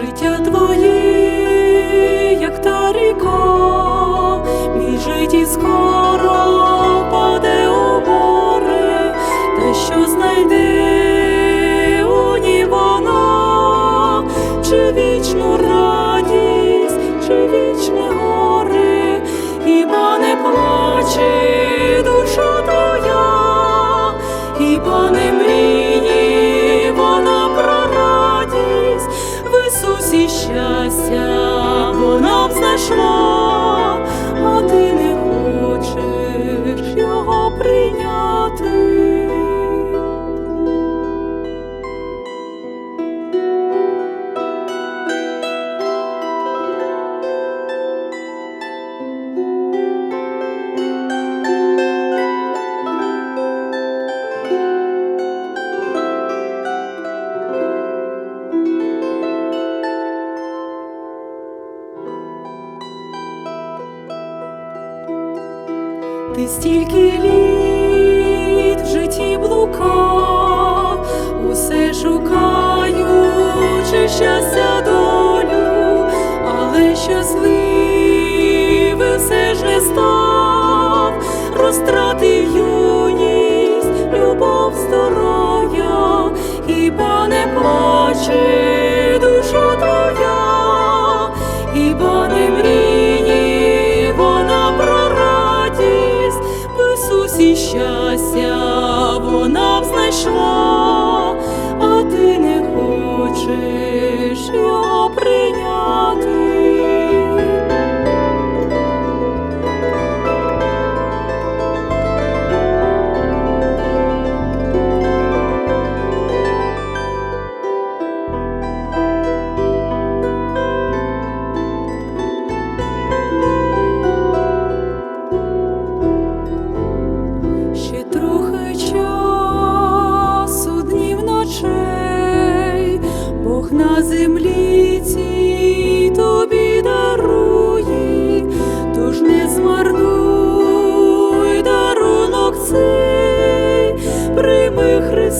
життя твоє, як та ріка, біжить і скоро паде у море, та що знайде у ній вона, чи вічну радість, чи вічне горе, хіба не плаче Щастя. Вона б знайшла, Ти стільки літ в житті блукав, усе шукаючи щастя долю, але щасливий все ж не став, розтратив юність, любов, здоров'я, хіба не плаче в щастя вона б знайшла,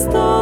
stop.